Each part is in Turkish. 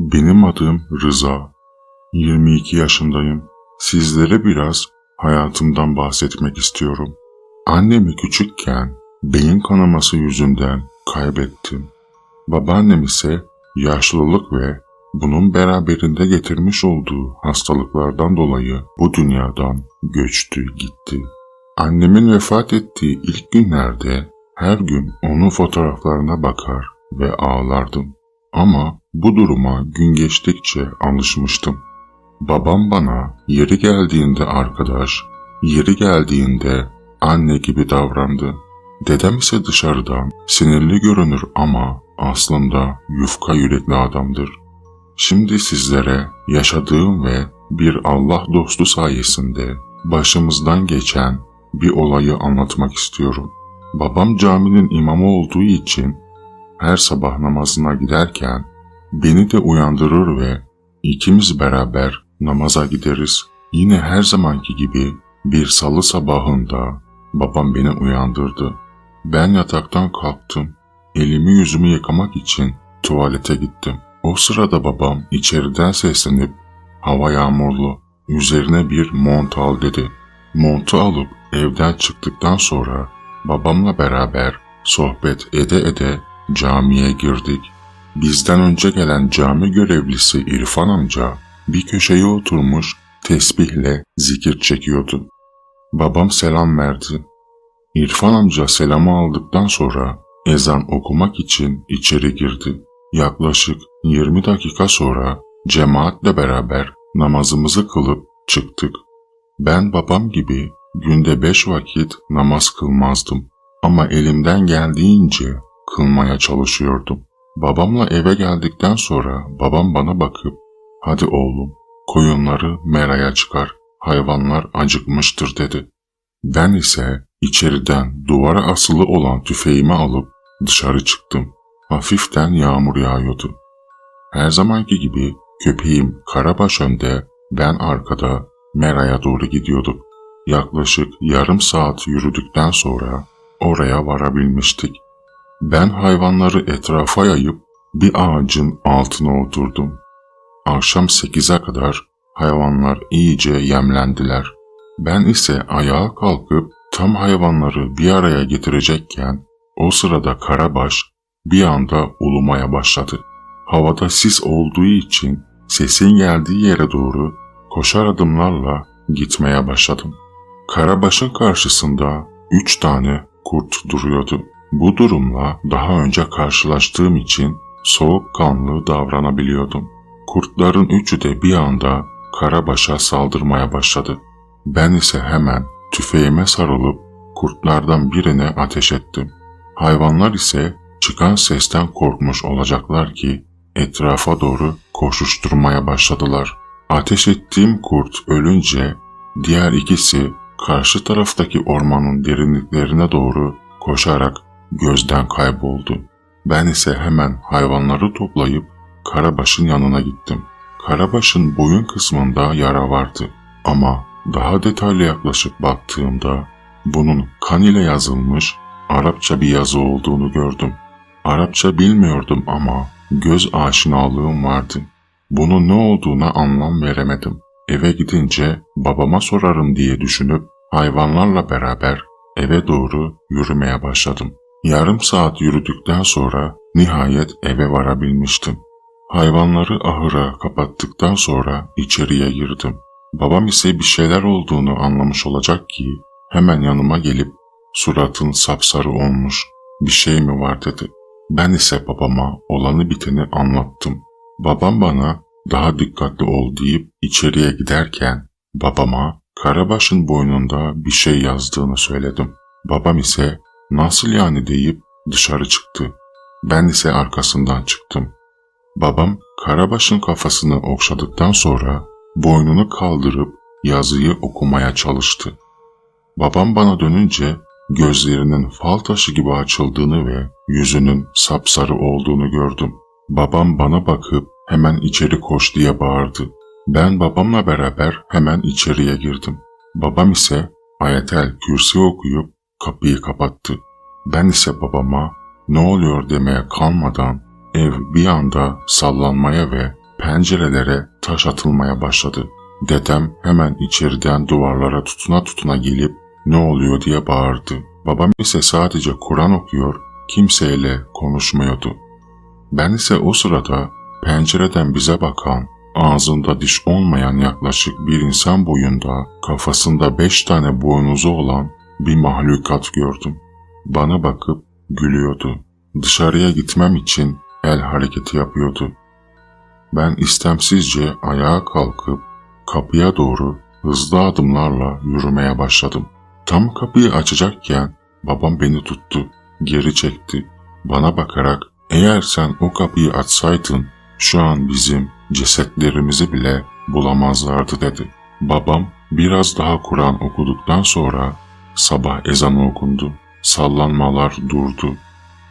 Benim adım Rıza. 22 yaşındayım. Sizlere biraz hayatımdan bahsetmek istiyorum. Annemi küçükken beyin kanaması yüzünden kaybettim. Babaannem ise yaşlılık ve bunun beraberinde getirmiş olduğu hastalıklardan dolayı bu dünyadan göçtü gitti. Annemin vefat ettiği ilk günlerde her gün onun fotoğraflarına bakar ve ağlardım. Ama bu duruma gün geçtikçe alışmıştım. Babam bana yeri geldiğinde arkadaş, yeri geldiğinde anne gibi davrandı. Dedem ise dışarıdan sinirli görünür ama aslında yufka yürekli adamdır. Şimdi sizlere yaşadığım ve bir Allah dostu sayesinde başımızdan geçen bir olayı anlatmak istiyorum. Babam caminin imamı olduğu için her sabah namazına giderken beni de uyandırır ve ikimiz beraber namaza gideriz. Yine her zamanki gibi bir salı sabahında babam beni uyandırdı. Ben yataktan kalktım. Elimi yüzümü yıkamak için tuvalete gittim. O sırada babam içeriden seslenip hava yağmurlu üzerine bir mont al dedi. Montu alıp evden çıktıktan sonra babamla beraber sohbet ede ede camiye girdik. Bizden önce gelen cami görevlisi İrfan amca bir köşeye oturmuş tesbihle zikir çekiyordu. Babam selam verdi. İrfan amca selamı aldıktan sonra ezan okumak için içeri girdi. Yaklaşık 20 dakika sonra cemaatle beraber namazımızı kılıp çıktık. Ben babam gibi günde beş vakit namaz kılmazdım ama elimden geldiğince kılmaya çalışıyordum. Babamla eve geldikten sonra babam bana bakıp hadi oğlum koyunları meraya çıkar hayvanlar acıkmıştır dedi. Ben ise içeriden duvara asılı olan tüfeğimi alıp dışarı çıktım. Hafiften yağmur yağıyordu. Her zamanki gibi köpeğim Karabaş önde, ben arkada Mera'ya doğru gidiyorduk. Yaklaşık yarım saat yürüdükten sonra oraya varabilmiştik. Ben hayvanları etrafa yayıp bir ağacın altına oturdum. Akşam sekize kadar hayvanlar iyice yemlendiler. Ben ise ayağa kalkıp tam hayvanları bir araya getirecekken o sırada Karabaş bir anda ulumaya başladı. Havada sis olduğu için sesin geldiği yere doğru koşar adımlarla gitmeye başladım. Karabaş'ın karşısında üç tane kurt duruyordu. Bu durumla daha önce karşılaştığım için soğukkanlı davranabiliyordum. Kurtların üçü de bir anda Karabaş'a saldırmaya başladı. Ben ise hemen tüfeğime sarılıp kurtlardan birine ateş ettim. Hayvanlar ise çıkan sesten korkmuş olacaklar ki etrafa doğru koşuşturmaya başladılar. Ateş ettiğim kurt ölünce diğer ikisi karşı taraftaki ormanın derinliklerine doğru koşarak gözden kayboldu. Ben ise hemen hayvanları toplayıp Karabaş'ın yanına gittim. Karabaş'ın boyun kısmında yara vardı ama daha detaylı yaklaşıp baktığımda bunun kan ile yazılmış Arapça bir yazı olduğunu gördüm. Arapça bilmiyordum ama göz aşinalığım vardı. Bunun ne olduğuna anlam veremedim. Eve gidince babama sorarım diye düşünüp hayvanlarla beraber eve doğru yürümeye başladım. Yarım saat yürüdükten sonra nihayet eve varabilmiştim. Hayvanları ahıra kapattıktan sonra içeriye girdim. Babam ise bir şeyler olduğunu anlamış olacak ki hemen yanıma gelip suratın sapsarı olmuş bir şey mi var dedi. Ben ise babama olanı biteni anlattım. Babam bana daha dikkatli ol deyip içeriye giderken babama Karabaş'ın boynunda bir şey yazdığını söyledim. Babam ise nasıl yani deyip dışarı çıktı. Ben ise arkasından çıktım. Babam Karabaş'ın kafasını okşadıktan sonra boynunu kaldırıp yazıyı okumaya çalıştı. Babam bana dönünce gözlerinin fal taşı gibi açıldığını ve yüzünün sapsarı olduğunu gördüm. Babam bana bakıp hemen içeri koş diye bağırdı. Ben babamla beraber hemen içeriye girdim. Babam ise ayetel kürsi okuyup kapıyı kapattı. Ben ise babama ne oluyor demeye kalmadan ev bir anda sallanmaya ve pencerelere taş atılmaya başladı. Dedem hemen içeriden duvarlara tutuna tutuna gelip ne oluyor diye bağırdı. Babam ise sadece Kur'an okuyor, kimseyle konuşmuyordu. Ben ise o sırada pencereden bize bakan, ağzında diş olmayan yaklaşık bir insan boyunda, kafasında beş tane boynuzu olan bir mahlukat gördüm. Bana bakıp gülüyordu. Dışarıya gitmem için el hareketi yapıyordu. Ben istemsizce ayağa kalkıp kapıya doğru hızlı adımlarla yürümeye başladım. Tam kapıyı açacakken babam beni tuttu, geri çekti. Bana bakarak eğer sen o kapıyı açsaydın şu an bizim cesetlerimizi bile bulamazlardı dedi. Babam biraz daha Kur'an okuduktan sonra sabah ezanı okundu. Sallanmalar durdu.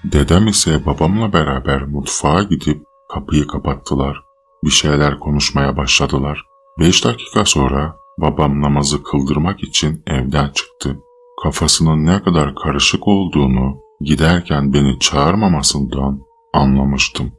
Dedem ise babamla beraber mutfağa gidip kapıyı kapattılar. Bir şeyler konuşmaya başladılar. Beş dakika sonra babam namazı kıldırmak için evden çıktı. Kafasının ne kadar karışık olduğunu giderken beni çağırmamasından anlamıştım.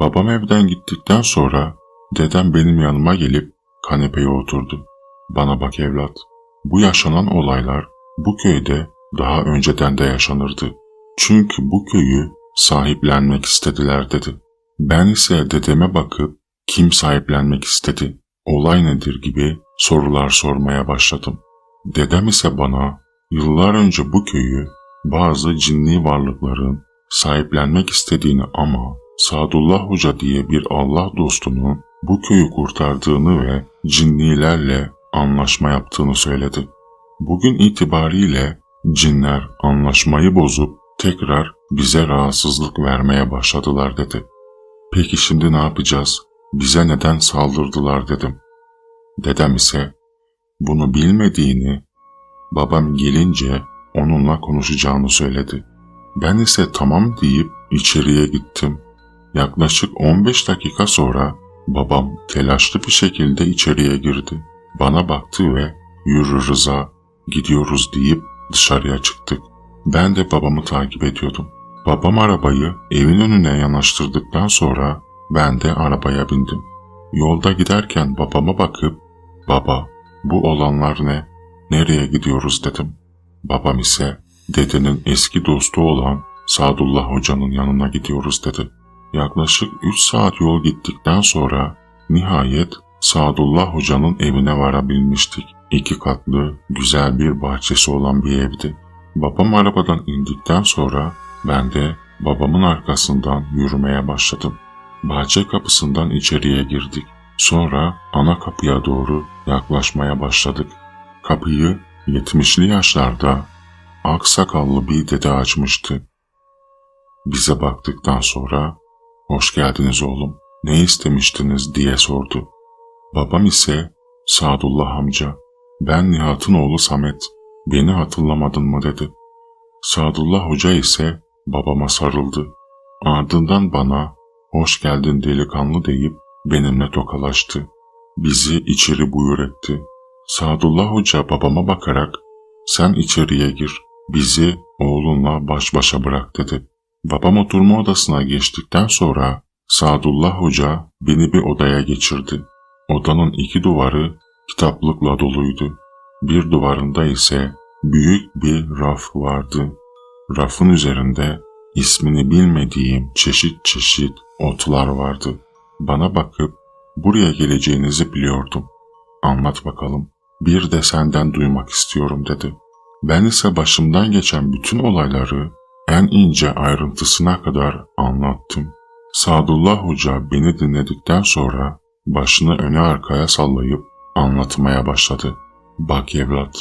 Babam evden gittikten sonra dedem benim yanıma gelip kanepeye oturdu. Bana bak evlat, bu yaşanan olaylar bu köyde daha önceden de yaşanırdı. Çünkü bu köyü sahiplenmek istediler dedi. Ben ise dedeme bakıp kim sahiplenmek istedi, olay nedir gibi sorular sormaya başladım. Dedem ise bana yıllar önce bu köyü bazı cinli varlıkların sahiplenmek istediğini ama Sadullah Hoca diye bir Allah dostunun bu köyü kurtardığını ve cinnilerle anlaşma yaptığını söyledi. Bugün itibariyle cinler anlaşmayı bozup tekrar bize rahatsızlık vermeye başladılar dedi. Peki şimdi ne yapacağız? Bize neden saldırdılar dedim. Dedem ise bunu bilmediğini, babam gelince onunla konuşacağını söyledi. Ben ise tamam deyip içeriye gittim. Yaklaşık 15 dakika sonra babam telaşlı bir şekilde içeriye girdi. Bana baktı ve yürü Rıza gidiyoruz deyip dışarıya çıktık. Ben de babamı takip ediyordum. Babam arabayı evin önüne yanaştırdıktan sonra ben de arabaya bindim. Yolda giderken babama bakıp baba bu olanlar ne? Nereye gidiyoruz dedim. Babam ise dedenin eski dostu olan Sadullah Hoca'nın yanına gidiyoruz dedi. Yaklaşık 3 saat yol gittikten sonra nihayet Sadullah Hoca'nın evine varabilmiştik. İki katlı, güzel bir bahçesi olan bir evdi. Babam arabadan indikten sonra ben de babamın arkasından yürümeye başladım. Bahçe kapısından içeriye girdik. Sonra ana kapıya doğru yaklaşmaya başladık. Kapıyı 70'li yaşlarda aksakallı bir dede açmıştı. Bize baktıktan sonra hoş geldiniz oğlum ne istemiştiniz diye sordu. Babam ise Sadullah amca ben Nihat'ın oğlu Samet beni hatırlamadın mı dedi. Sadullah Hoca ise babama sarıldı. Ardından bana hoş geldin delikanlı deyip benimle tokalaştı. Bizi içeri buyur etti. Sadullah Hoca babama bakarak sen içeriye gir, bizi oğlunla baş başa bırak dedi. Babam oturma odasına geçtikten sonra Sadullah Hoca beni bir odaya geçirdi. Odanın iki duvarı kitaplıkla doluydu. Bir duvarında ise büyük bir raf vardı. Rafın üzerinde ismini bilmediğim çeşit çeşit otlar vardı. Bana bakıp buraya geleceğinizi biliyordum. Anlat bakalım. Bir de senden duymak istiyorum dedi. Ben ise başımdan geçen bütün olayları en ince ayrıntısına kadar anlattım. Sadullah Hoca beni dinledikten sonra başını öne arkaya sallayıp anlatmaya başladı. Bak evlat,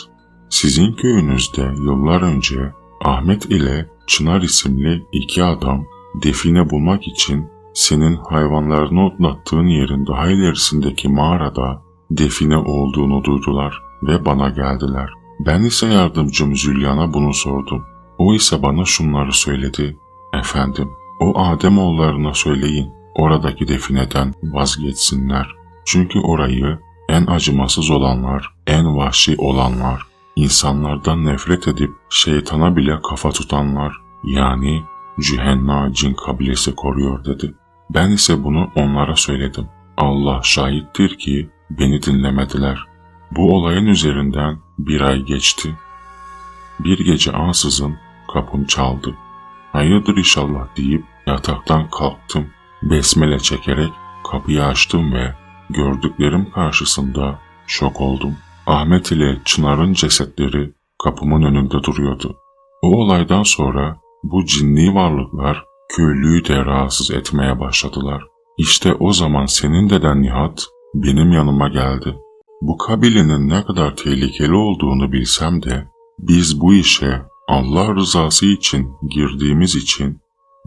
sizin köyünüzde yıllar önce Ahmet ile Çınar isimli iki adam define bulmak için senin hayvanlarını otlattığın yerin daha ilerisindeki mağarada define olduğunu duydular ve bana geldiler. Ben ise yardımcım Zülyan'a bunu sordum. O ise bana şunları söyledi. Efendim, o Ademoğullarına söyleyin, oradaki defineden vazgeçsinler. Çünkü orayı en acımasız olanlar, en vahşi olanlar, insanlardan nefret edip şeytana bile kafa tutanlar, yani Cühenna cin kabilesi koruyor dedi. Ben ise bunu onlara söyledim. Allah şahittir ki beni dinlemediler. Bu olayın üzerinden bir ay geçti. Bir gece ansızın kapım çaldı. Hayırdır inşallah deyip yataktan kalktım. Besmele çekerek kapıyı açtım ve gördüklerim karşısında şok oldum. Ahmet ile Çınar'ın cesetleri kapımın önünde duruyordu. O olaydan sonra bu cinli varlıklar köylüyü de rahatsız etmeye başladılar. İşte o zaman senin deden Nihat benim yanıma geldi. Bu kabilenin ne kadar tehlikeli olduğunu bilsem de biz bu işe Allah rızası için girdiğimiz için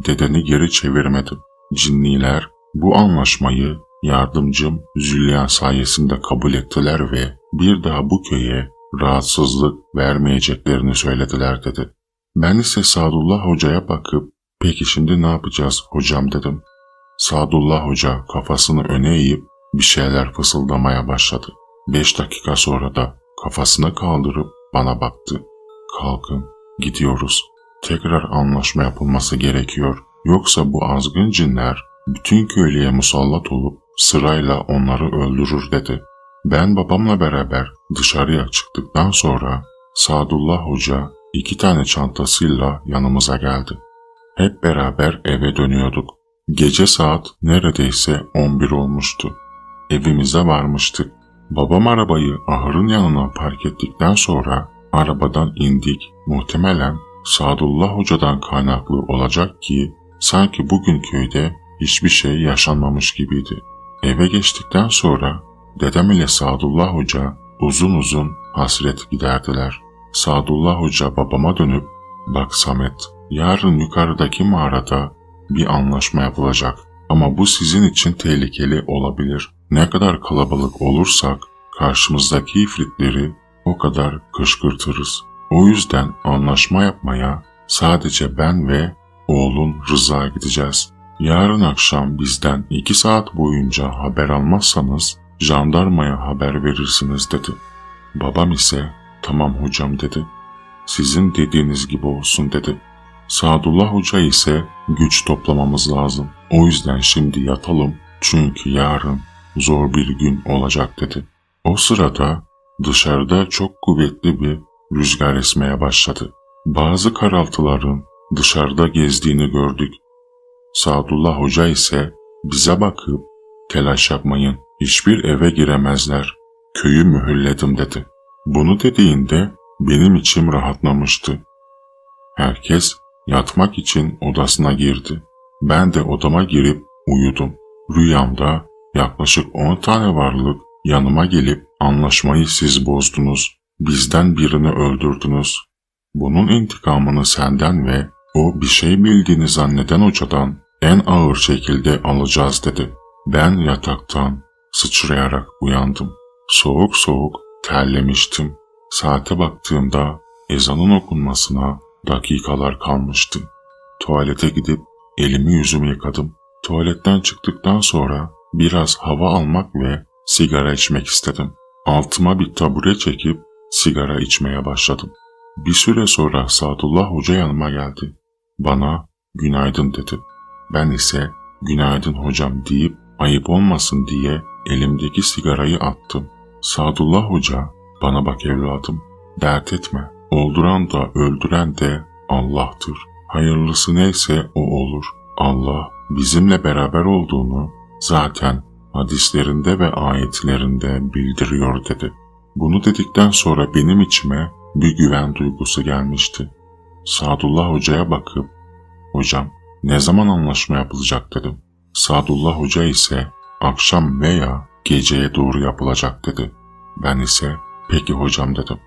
dedeni geri çevirmedim. Cinniler bu anlaşmayı yardımcım Zülya sayesinde kabul ettiler ve bir daha bu köye rahatsızlık vermeyeceklerini söylediler dedi. Ben ise Sadullah Hoca'ya bakıp peki şimdi ne yapacağız hocam dedim. Sadullah Hoca kafasını öne eğip bir şeyler fısıldamaya başladı. Beş dakika sonra da kafasını kaldırıp bana baktı. Kalkın, gidiyoruz. Tekrar anlaşma yapılması gerekiyor. Yoksa bu azgın cinler bütün köylüye musallat olup sırayla onları öldürür dedi. Ben babamla beraber dışarıya çıktıktan sonra Sadullah Hoca iki tane çantasıyla yanımıza geldi. Hep beraber eve dönüyorduk. Gece saat neredeyse 11 olmuştu. Evimize varmıştık. Babam arabayı ahırın yanına park ettikten sonra arabadan indik. Muhtemelen Sadullah Hoca'dan kaynaklı olacak ki sanki bugün köyde hiçbir şey yaşanmamış gibiydi. Eve geçtikten sonra dedem ile Sadullah Hoca uzun uzun hasret giderdiler. Sadullah Hoca babama dönüp, bak Samet, yarın yukarıdaki mağarada bir anlaşma yapılacak ama bu sizin için tehlikeli olabilir. Ne kadar kalabalık olursak karşımızdaki ifritleri o kadar kışkırtırız. O yüzden anlaşma yapmaya sadece ben ve oğlun Rıza gideceğiz. Yarın akşam bizden iki saat boyunca haber almazsanız jandarmaya haber verirsiniz dedi. Babam ise tamam hocam dedi. Sizin dediğiniz gibi olsun dedi. Sadullah Hoca ise güç toplamamız lazım. O yüzden şimdi yatalım çünkü yarın zor bir gün olacak dedi. O sırada dışarıda çok kuvvetli bir rüzgar esmeye başladı. Bazı karaltıların dışarıda gezdiğini gördük. Sadullah Hoca ise bize bakıp telaş yapmayın hiçbir eve giremezler. Köyü mühürledim dedi. Bunu dediğinde benim içim rahatlamıştı. Herkes yatmak için odasına girdi. Ben de odama girip uyudum. Rüyamda yaklaşık 10 tane varlık yanıma gelip anlaşmayı siz bozdunuz. Bizden birini öldürdünüz. Bunun intikamını senden ve o bir şey bildiğini zanneden hocadan en ağır şekilde alacağız dedi. Ben yataktan sıçrayarak uyandım. Soğuk soğuk terlemiştim. Saate baktığımda ezanın okunmasına dakikalar kalmıştı. Tuvalete gidip elimi yüzümü yıkadım. Tuvaletten çıktıktan sonra biraz hava almak ve sigara içmek istedim. Altıma bir tabure çekip sigara içmeye başladım. Bir süre sonra Sadullah Hoca yanıma geldi. Bana günaydın dedi. Ben ise günaydın hocam deyip ayıp olmasın diye elimdeki sigarayı attım. Sadullah Hoca bana bak evladım dert etme. Olduran da öldüren de Allah'tır. Hayırlısı neyse o olur. Allah bizimle beraber olduğunu zaten hadislerinde ve ayetlerinde bildiriyor dedi. Bunu dedikten sonra benim içime bir güven duygusu gelmişti. Sadullah Hoca'ya bakıp, hocam ne zaman anlaşma yapılacak dedim. Sadullah Hoca ise akşam veya geceye doğru yapılacak dedi. Ben ise peki hocam dedim.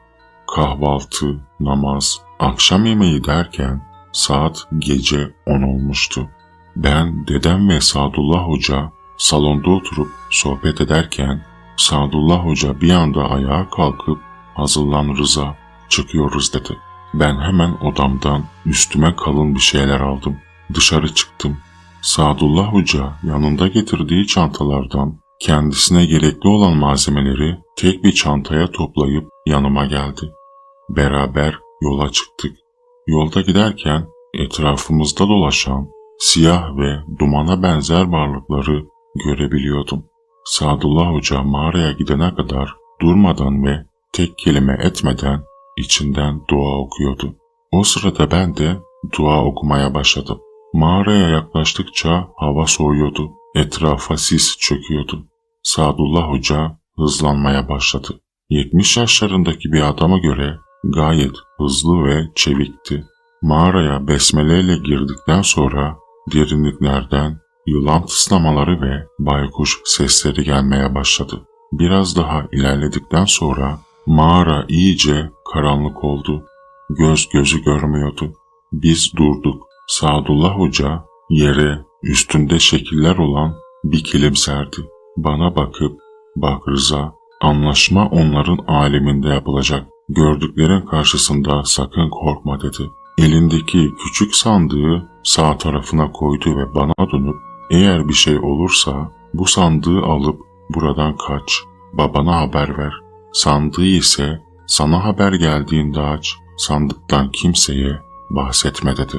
Kahvaltı, namaz, akşam yemeği derken saat gece 10 olmuştu. Ben, dedem ve Sadullah Hoca salonda oturup sohbet ederken Sadullah Hoca bir anda ayağa kalkıp hazırlan Rıza çıkıyoruz dedi. Ben hemen odamdan üstüme kalın bir şeyler aldım. Dışarı çıktım. Sadullah Hoca yanında getirdiği çantalardan kendisine gerekli olan malzemeleri tek bir çantaya toplayıp yanıma geldi. Beraber yola çıktık. Yolda giderken etrafımızda dolaşan siyah ve dumana benzer varlıkları görebiliyordum. Sadullah Hoca mağaraya gidene kadar durmadan ve tek kelime etmeden içinden dua okuyordu. O sırada ben de dua okumaya başladım. Mağaraya yaklaştıkça hava soğuyordu. Etrafa sis çöküyordu. Sadullah Hoca hızlanmaya başladı. 70 yaşlarındaki bir adama göre gayet hızlı ve çevikti. Mağaraya besmeleyle girdikten sonra derinliklerden yılan tıslamaları ve baykuş sesleri gelmeye başladı. Biraz daha ilerledikten sonra mağara iyice karanlık oldu. Göz gözü görmüyordu. Biz durduk. Sadullah Hoca yere üstünde şekiller olan bir kilim serdi. Bana bakıp, bak Rıza, anlaşma onların aleminde yapılacak. Gördüklerin karşısında sakın korkma dedi. Elindeki küçük sandığı sağ tarafına koydu ve bana dönüp eğer bir şey olursa bu sandığı alıp buradan kaç, babana haber ver. Sandığı ise sana haber geldiğinde aç, sandıktan kimseye bahsetme dedi.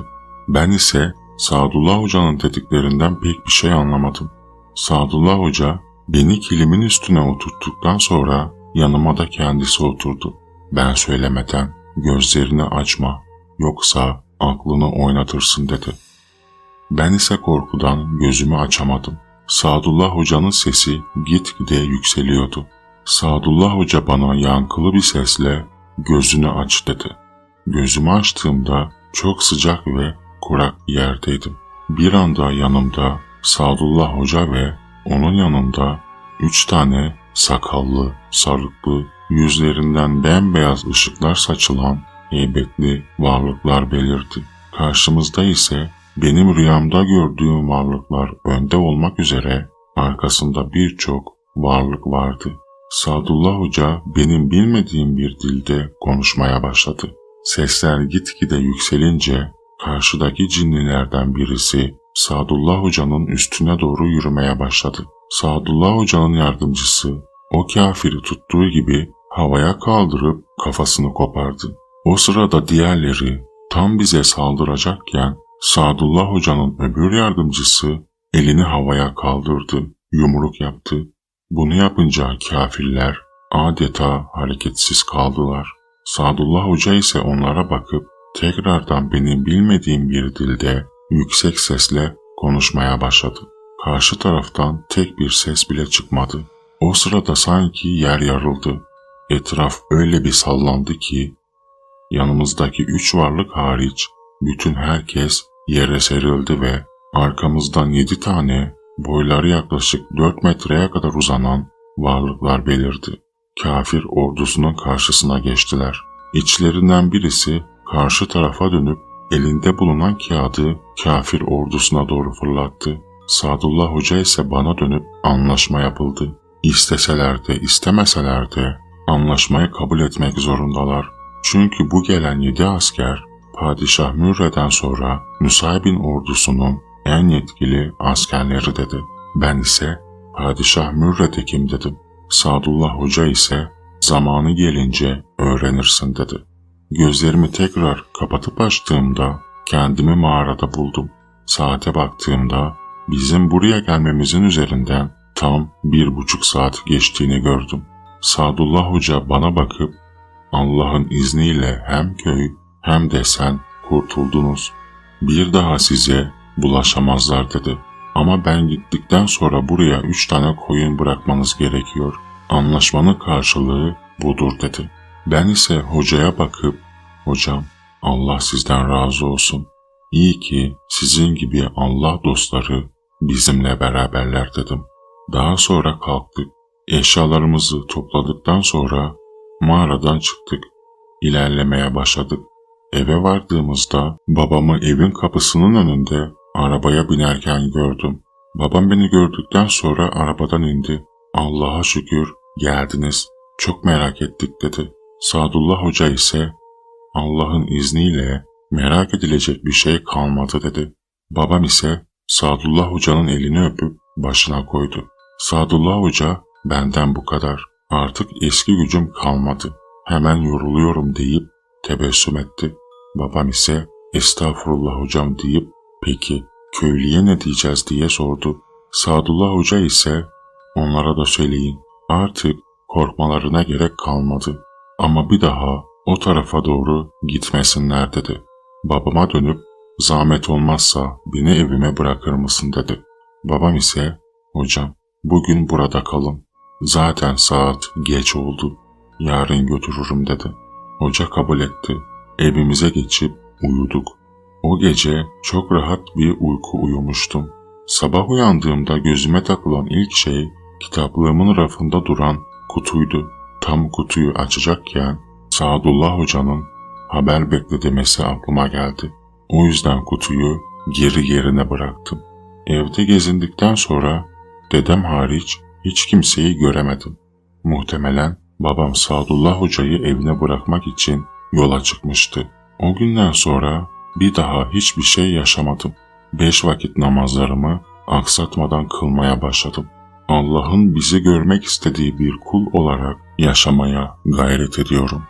Ben ise Sadullah Hoca'nın dediklerinden pek bir şey anlamadım. Sadullah Hoca beni kilimin üstüne oturttuktan sonra yanıma da kendisi oturdu. Ben söylemeden gözlerini açma yoksa aklını oynatırsın dedi. Ben ise korkudan gözümü açamadım. Sadullah Hoca'nın sesi gitgide yükseliyordu. Sadullah Hoca bana yankılı bir sesle gözünü aç dedi. Gözümü açtığımda çok sıcak ve kurak bir yerdeydim. Bir anda yanımda Sadullah Hoca ve onun yanında üç tane sakallı, sarıklı, yüzlerinden bembeyaz ışıklar saçılan heybetli varlıklar belirdi. Karşımızda ise benim rüyamda gördüğüm varlıklar önde olmak üzere arkasında birçok varlık vardı. Sadullah Hoca benim bilmediğim bir dilde konuşmaya başladı. Sesler gitgide yükselince karşıdaki cinlilerden birisi Sadullah Hoca'nın üstüne doğru yürümeye başladı. Sadullah Hoca'nın yardımcısı o kafiri tuttuğu gibi havaya kaldırıp kafasını kopardı. O sırada diğerleri tam bize saldıracakken Sadullah Hoca'nın öbür yardımcısı elini havaya kaldırdı, yumruk yaptı. Bunu yapınca kafirler adeta hareketsiz kaldılar. Sadullah Hoca ise onlara bakıp tekrardan benim bilmediğim bir dilde yüksek sesle konuşmaya başladı. Karşı taraftan tek bir ses bile çıkmadı. O sırada sanki yer yarıldı. Etraf öyle bir sallandı ki yanımızdaki üç varlık hariç bütün herkes yere serildi ve arkamızdan yedi tane boyları yaklaşık dört metreye kadar uzanan varlıklar belirdi. Kafir ordusunun karşısına geçtiler. İçlerinden birisi karşı tarafa dönüp elinde bulunan kağıdı kafir ordusuna doğru fırlattı. Sadullah Hoca ise bana dönüp anlaşma yapıldı. İsteseler de istemeseler de anlaşmayı kabul etmek zorundalar. Çünkü bu gelen yedi asker Padişah Mürre'den sonra Nusaybin ordusunun en yetkili askerleri dedi. Ben ise Padişah Mürre'de kim dedim. Sadullah Hoca ise zamanı gelince öğrenirsin dedi. Gözlerimi tekrar kapatıp açtığımda kendimi mağarada buldum. Saate baktığımda bizim buraya gelmemizin üzerinden tam bir buçuk saat geçtiğini gördüm. Sadullah Hoca bana bakıp Allah'ın izniyle hem köy hem de sen kurtuldunuz. Bir daha size bulaşamazlar dedi. Ama ben gittikten sonra buraya üç tane koyun bırakmanız gerekiyor. Anlaşmanın karşılığı budur dedi. Ben ise hocaya bakıp, hocam Allah sizden razı olsun. İyi ki sizin gibi Allah dostları bizimle beraberler dedim. Daha sonra kalktık. Eşyalarımızı topladıktan sonra mağaradan çıktık. İlerlemeye başladık. Eve vardığımızda babamı evin kapısının önünde arabaya binerken gördüm. Babam beni gördükten sonra arabadan indi. Allah'a şükür geldiniz. Çok merak ettik dedi. Sadullah Hoca ise Allah'ın izniyle merak edilecek bir şey kalmadı dedi. Babam ise Sadullah Hoca'nın elini öpüp başına koydu. Sadullah Hoca benden bu kadar. Artık eski gücüm kalmadı. Hemen yoruluyorum deyip tebessüm etti. Babam ise estağfurullah hocam deyip peki köylüye ne diyeceğiz diye sordu. Sadullah Hoca ise Onlara da söyleyin. Artık korkmalarına gerek kalmadı. Ama bir daha o tarafa doğru gitmesinler dedi. Babama dönüp zahmet olmazsa beni evime bırakır mısın dedi. Babam ise hocam bugün burada kalın. Zaten saat geç oldu. Yarın götürürüm dedi. Hoca kabul etti. Evimize geçip uyuduk. O gece çok rahat bir uyku uyumuştum. Sabah uyandığımda gözüme takılan ilk şey kitaplığımın rafında duran kutuydu. Tam kutuyu açacakken Sadullah Hoca'nın haber bekle demesi aklıma geldi. O yüzden kutuyu geri yerine bıraktım. Evde gezindikten sonra dedem hariç hiç kimseyi göremedim. Muhtemelen babam Sadullah Hoca'yı evine bırakmak için yola çıkmıştı. O günden sonra bir daha hiçbir şey yaşamadım. Beş vakit namazlarımı aksatmadan kılmaya başladım. Allah'ın bizi görmek istediği bir kul olarak yaşamaya gayret ediyorum.